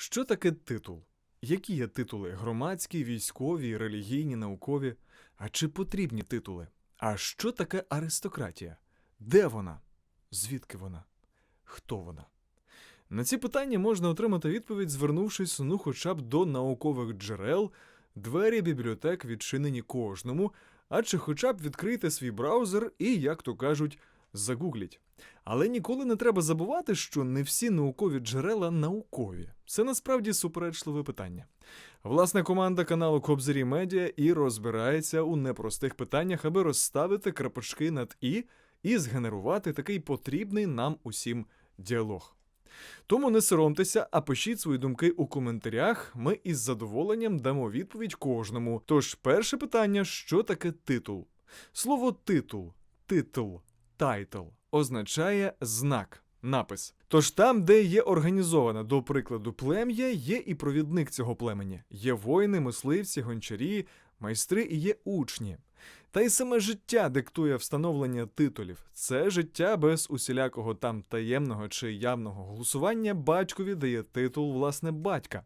Що таке титул? Які є титули громадські, військові, релігійні, наукові? А чи потрібні титули? А що таке аристократія? Де вона? Звідки вона? Хто вона? На ці питання можна отримати відповідь, звернувшись ну хоча б до наукових джерел, двері бібліотек відчинені кожному, а чи хоча б відкрийте свій браузер і, як то кажуть, загугліть. Але ніколи не треба забувати, що не всі наукові джерела наукові. Це насправді суперечливе питання. Власне, команда каналу Кобзарі Медіа і розбирається у непростих питаннях, аби розставити крапочки над і і згенерувати такий потрібний нам усім діалог. Тому не соромтеся, а пишіть свої думки у коментарях. Ми із задоволенням дамо відповідь кожному. Тож, перше питання: що таке титул? Слово титул, титл, тайтл означає знак, напис. Тож там, де є організоване, до прикладу, плем'я, є і провідник цього племені. Є воїни, мисливці, гончарі, майстри і є учні. Та й саме життя диктує встановлення титулів. Це життя без усілякого там таємного чи явного голосування батькові дає титул власне батька.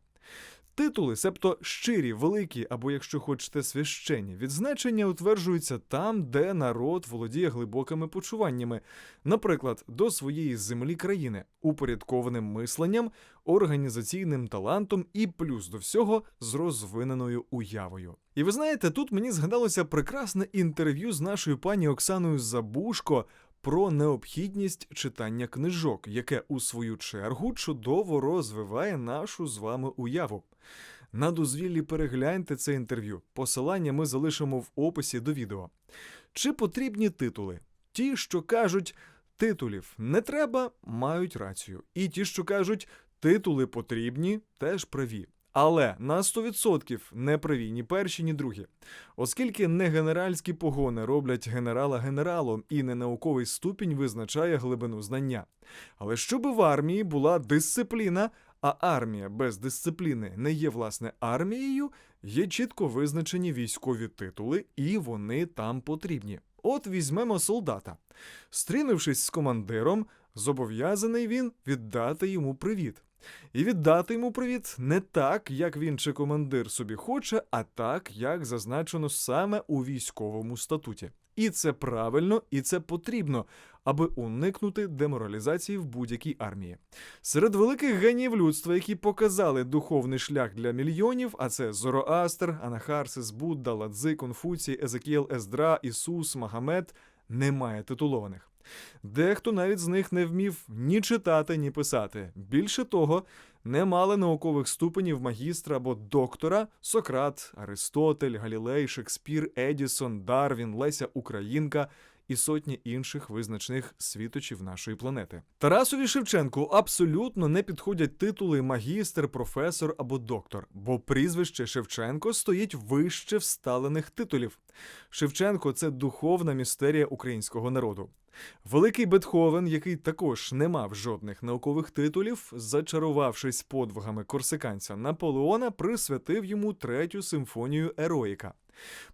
Титули, себто щирі, великі або, якщо хочете, священні, відзначення утверджуються там, де народ володіє глибокими почуваннями, наприклад, до своєї землі країни, упорядкованим мисленням, організаційним талантом і плюс до всього з розвиненою уявою. І ви знаєте, тут мені згадалося прекрасне інтерв'ю з нашою пані Оксаною Забушко про необхідність читання книжок, яке у свою чергу чудово розвиває нашу з вами уяву. На дозвіллі перегляньте це інтерв'ю. Посилання ми залишимо в описі до відео. Чи потрібні титули? Ті, що кажуть, титулів не треба, мають рацію. І ті, що кажуть, титули потрібні, теж праві. Але на 100% не праві ні перші, ні другі. Оскільки не генеральські погони роблять генерала генералом і не науковий ступінь визначає глибину знання. Але щоби в армії була дисципліна, а армія без дисципліни не є власне армією, є чітко визначені військові титули, і вони там потрібні. От візьмемо солдата. Стрінувшись з командиром, зобов'язаний він віддати йому привіт. І віддати йому привіт не так, як він чи командир собі хоче, а так, як зазначено саме у військовому статуті. І це правильно, і це потрібно, аби уникнути деморалізації в будь-якій армії. Серед великих геніїв людства, які показали духовний шлях для мільйонів, а це Зороастр, Анахарсис, Будда, Ладзи, Конфуцій, Езекіел, Ездра, Ісус, Магомед, немає титулованих. Дехто навіть з них не вмів ні читати, ні писати. Більше того, не мали наукових ступенів магістра або доктора Сократ, Аристотель, Галілей, Шекспір, Едісон, Дарвін, Леся Українка і сотні інших визначних світочів нашої планети. Тарасові Шевченку абсолютно не підходять титули магістр, професор або доктор, бо прізвище Шевченко стоїть вище всталених титулів. Шевченко це духовна містерія українського народу. Великий Бетховен, який також не мав жодних наукових титулів, зачарувавшись подвигами корсиканця Наполеона, присвятив йому третю симфонію Ероїка.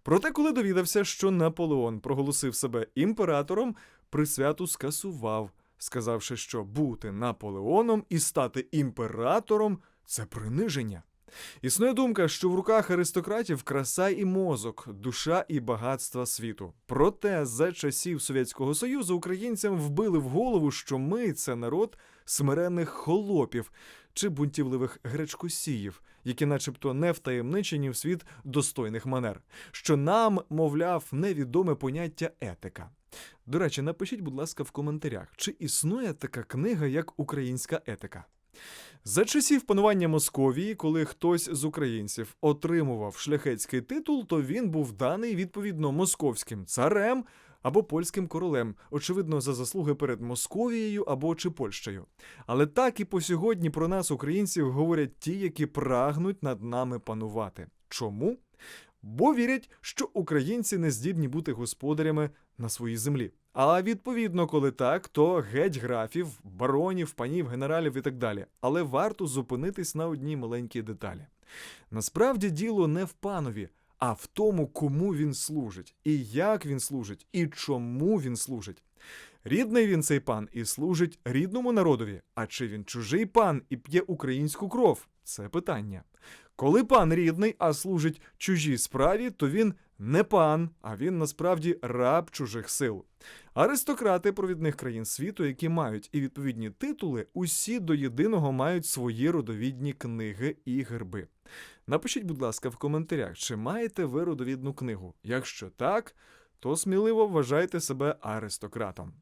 Проте, коли довідався, що Наполеон проголосив себе імператором, присвяту скасував, сказавши, що бути Наполеоном і стати імператором це приниження. Існує думка, що в руках аристократів краса і мозок, душа і багатства світу. Проте за часів Совєтського Союзу українцям вбили в голову, що ми це народ смиренних холопів чи бунтівливих гречкосіїв, які, начебто, не втаємничені в світ достойних манер, що нам, мовляв, невідоме поняття етика. До речі, напишіть, будь ласка, в коментарях, чи існує така книга, як Українська етика. За часів панування Московії, коли хтось з українців отримував шляхетський титул, то він був даний відповідно московським царем або польським королем, очевидно, за заслуги перед Московією або чи Польщею. Але так і по сьогодні про нас, українців, говорять ті, які прагнуть над нами панувати. Чому? Бо вірять, що українці не здібні бути господарями на своїй землі. А відповідно, коли так, то геть графів, баронів, панів, генералів і так далі. Але варто зупинитись на одній маленькій деталі. Насправді діло не в панові, а в тому, кому він служить, і як він служить, і чому він служить. Рідний він цей пан і служить рідному народові. А чи він чужий пан і п'є українську кров? Це питання. Коли пан рідний, а служить чужій справі, то він не пан, а він насправді раб чужих сил. Аристократи провідних країн світу, які мають і відповідні титули, усі до єдиного мають свої родовідні книги і герби. Напишіть, будь ласка, в коментарях, чи маєте ви родовідну книгу. Якщо так, то сміливо вважайте себе аристократом.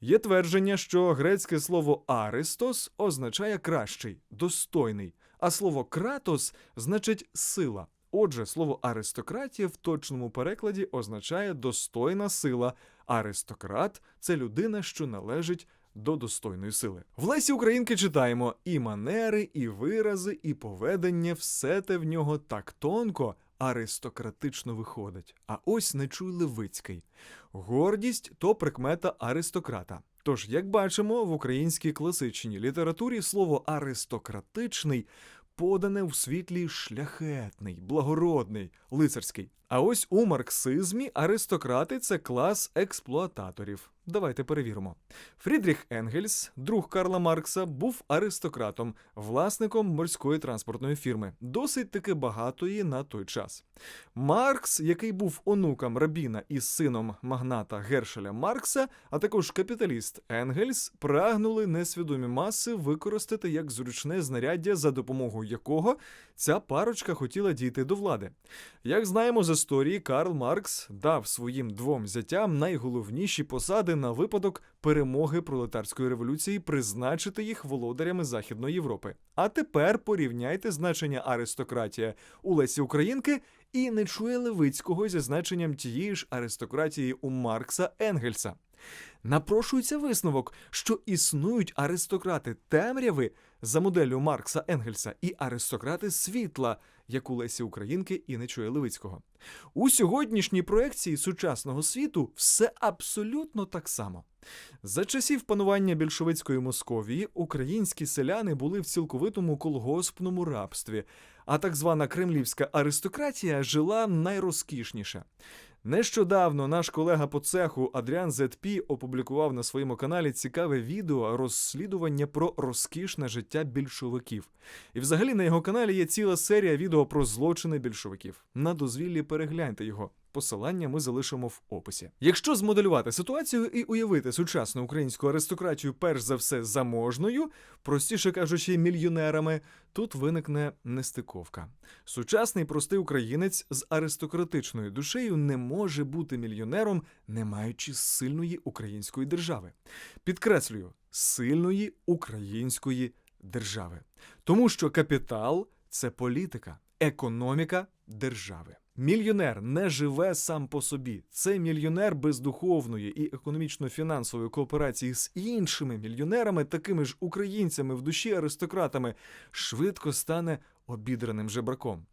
Є твердження, що грецьке слово аристос означає кращий, достойний, а слово кратос значить сила. Отже, слово аристократія в точному перекладі означає достойна сила. Аристократ це людина, що належить до достойної сили. В Лесі Українки читаємо і манери, і вирази, і поведення, все те в нього так тонко, аристократично виходить. А ось не чуй Левицький. Гордість то прикмета аристократа. Тож, як бачимо, в українській класичній літературі слово аристократичний подане в світлі шляхетний, благородний, лицарський. А ось у марксизмі аристократи це клас експлуататорів. Давайте перевіримо. Фрідріх Енгельс, друг Карла Маркса, був аристократом, власником морської транспортної фірми, досить таки багатої на той час. Маркс, який був онуком рабіна і сином магната Гершеля Маркса, а також капіталіст Енгельс, прагнули несвідомі маси використати як зручне знаряддя, за допомогою якого ця парочка хотіла дійти до влади. Як знаємо з історії, Карл Маркс дав своїм двом зятям найголовніші посади на випадок перемоги пролетарської революції призначити їх володарями Західної Європи. А тепер порівняйте значення аристократія у Лесі Українки і не чує Левицького зі значенням тієї ж аристократії у Маркса Енгельса. Напрошується висновок, що існують аристократи темряви за моделлю Маркса Енгельса і аристократи світла, як у Лесі Українки і не чує Левицького. У сьогоднішній проекції сучасного світу все абсолютно так само. За часів панування більшовицької Московії українські селяни були в цілковитому колгоспному рабстві, а так звана кремлівська аристократія жила найрозкішніше. Нещодавно наш колега по цеху Адріан Зетпі опублікував на своєму каналі цікаве відео розслідування про розкішне життя більшовиків. І взагалі на його каналі є ціла серія відео про злочини більшовиків. На дозвіллі перегляньте його. Посилання ми залишимо в описі. Якщо змоделювати ситуацію і уявити сучасну українську аристократію перш за все заможною, простіше кажучи, мільйонерами, тут виникне нестиковка. Сучасний простий українець з аристократичною душею не може бути мільйонером, не маючи сильної української держави. Підкреслюю, сильної української держави. Тому що капітал це політика, економіка держави. Мільйонер не живе сам по собі. Це мільйонер без духовної і економічно-фінансової кооперації з іншими мільйонерами, такими ж українцями в душі аристократами, швидко стане обідраним жебраком.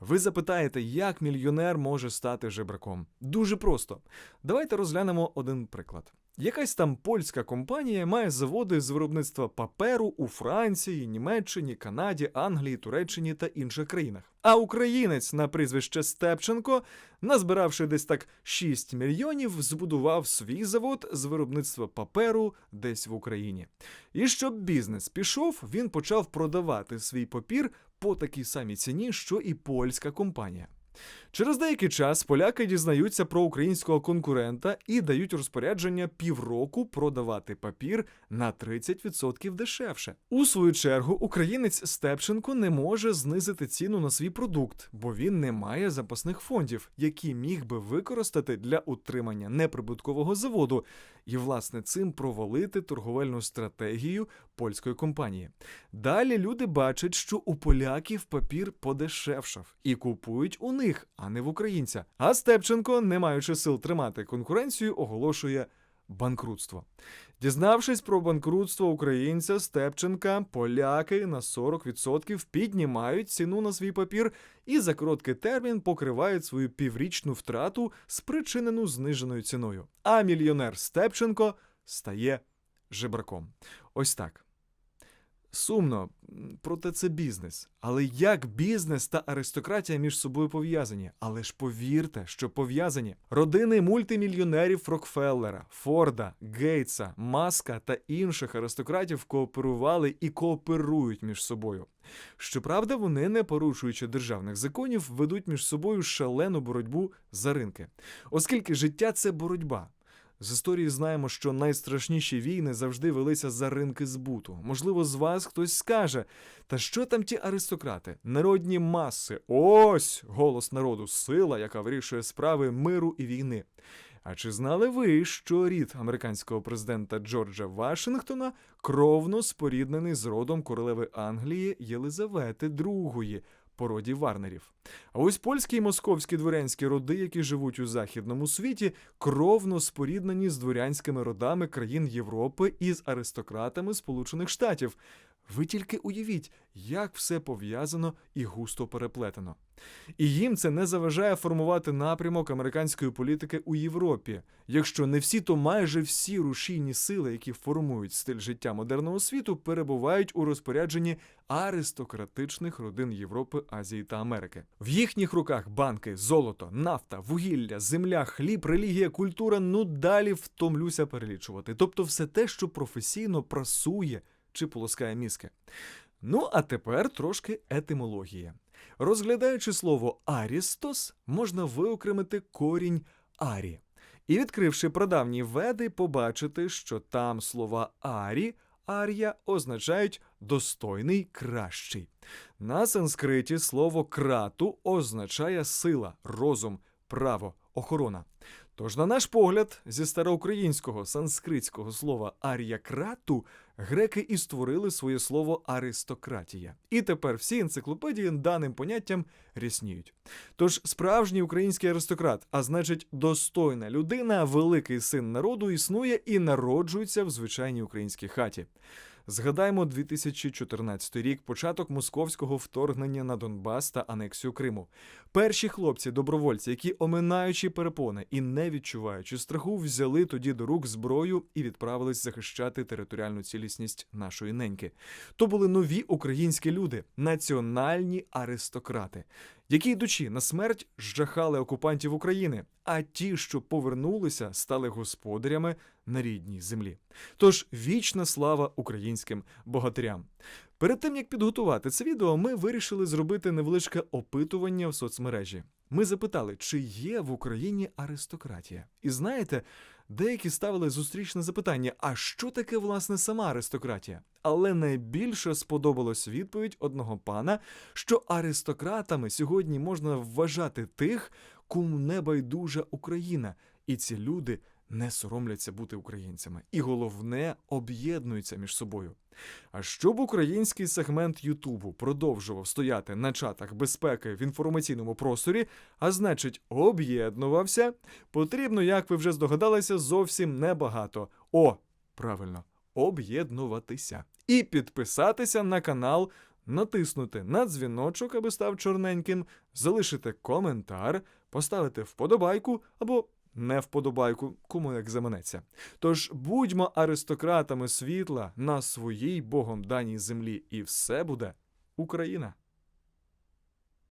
Ви запитаєте, як мільйонер може стати жебраком? Дуже просто. Давайте розглянемо один приклад. Якась там польська компанія має заводи з виробництва паперу у Франції, Німеччині, Канаді, Англії, Туреччині та інших країнах. А українець на прізвище Степченко, назбиравши десь так 6 мільйонів, збудував свій завод з виробництва паперу десь в Україні. І щоб бізнес пішов, він почав продавати свій папір по такій самій ціні, що і польська компанія. Через деякий час поляки дізнаються про українського конкурента і дають розпорядження півроку продавати папір на 30% дешевше. У свою чергу, українець Степченко не може знизити ціну на свій продукт, бо він не має запасних фондів, які міг би використати для утримання неприбуткового заводу, і власне цим провалити торговельну стратегію польської компанії. Далі люди бачать, що у поляків папір подешевшав і купують у них, а не в українця. А Степченко, не маючи сил тримати конкуренцію, оголошує банкрутство. Дізнавшись про банкрутство українця Степченка, поляки на 40% піднімають ціну на свій папір і за короткий термін покривають свою піврічну втрату, спричинену зниженою ціною. А мільйонер Степченко стає жебраком. Ось так. Сумно, проте це бізнес. Але як бізнес та аристократія між собою пов'язані? Але ж повірте, що пов'язані родини мультимільйонерів Рокфеллера, Форда, Гейтса, Маска та інших аристократів кооперували і кооперують між собою. Щоправда, вони, не порушуючи державних законів, ведуть між собою шалену боротьбу за ринки, оскільки життя це боротьба. З історії знаємо, що найстрашніші війни завжди велися за ринки збуту. Можливо, з вас хтось скаже: та що там ті аристократи? Народні маси. Ось голос народу, сила, яка вирішує справи миру і війни. А чи знали ви, що рід американського президента Джорджа Вашингтона кровно споріднений з родом королеви Англії Єлизавети II, по роді Варнерів? А ось польські і московські дворянські роди, які живуть у західному світі, кровно споріднені з дворянськими родами країн Європи і з аристократами Сполучених Штатів. Ви тільки уявіть, як все пов'язано і густо переплетено. І їм це не заважає формувати напрямок американської політики у Європі. Якщо не всі, то майже всі рушійні сили, які формують стиль життя модерного світу, перебувають у розпорядженні аристократичних родин Європи, Азії та Америки. В їхніх руках банки, золото, нафта, вугілля, земля, хліб, релігія, культура. Ну далі втомлюся перелічувати. Тобто, все те, що професійно прасує чи полоскає мізки. Ну, а тепер трошки етимології. Розглядаючи слово Арістос, можна виокремити корінь арі. І відкривши прадавні веди, побачити, що там слова арі, ар'я означають достойний, кращий. На санскриті слово крату означає сила, розум, право, охорона. Тож, на наш погляд, зі староукраїнського санскритського слова ар'якрату греки і створили своє слово аристократія. І тепер всі енциклопедії даним поняттям рісніють. Тож справжній український аристократ, а значить, достойна людина, великий син народу, існує і народжується в звичайній українській хаті. Згадаймо 2014 рік, початок московського вторгнення на Донбас та анексію Криму. Перші хлопці-добровольці, які, оминаючи перепони і не відчуваючи страху, взяли тоді до рук зброю і відправились захищати територіальну цілісність нашої неньки. То були нові українські люди, національні аристократи, які йдучи на смерть жахали окупантів України, а ті, що повернулися, стали господарями на рідній землі. Тож вічна слава українським богатирям. Перед тим як підготувати це відео, ми вирішили зробити невеличке опитування в соцмережі. Ми запитали, чи є в Україні аристократія. І знаєте, деякі ставили зустрічне запитання: а що таке власне сама аристократія? Але найбільше сподобалась відповідь одного пана, що аристократами сьогодні можна вважати тих, кому не байдужа Україна, і ці люди не соромляться бути українцями, і головне об'єднуються між собою. А щоб український сегмент Ютубу продовжував стояти на чатах безпеки в інформаційному просторі, а значить, об'єднувався, потрібно, як ви вже здогадалися, зовсім небагато. О, правильно, об'єднуватися і підписатися на канал. Натиснути на дзвіночок, аби став чорненьким, залишити коментар, поставити вподобайку або не вподобайку, кому як заманеться. Тож будьмо аристократами світла на своїй богом даній землі, і все буде Україна.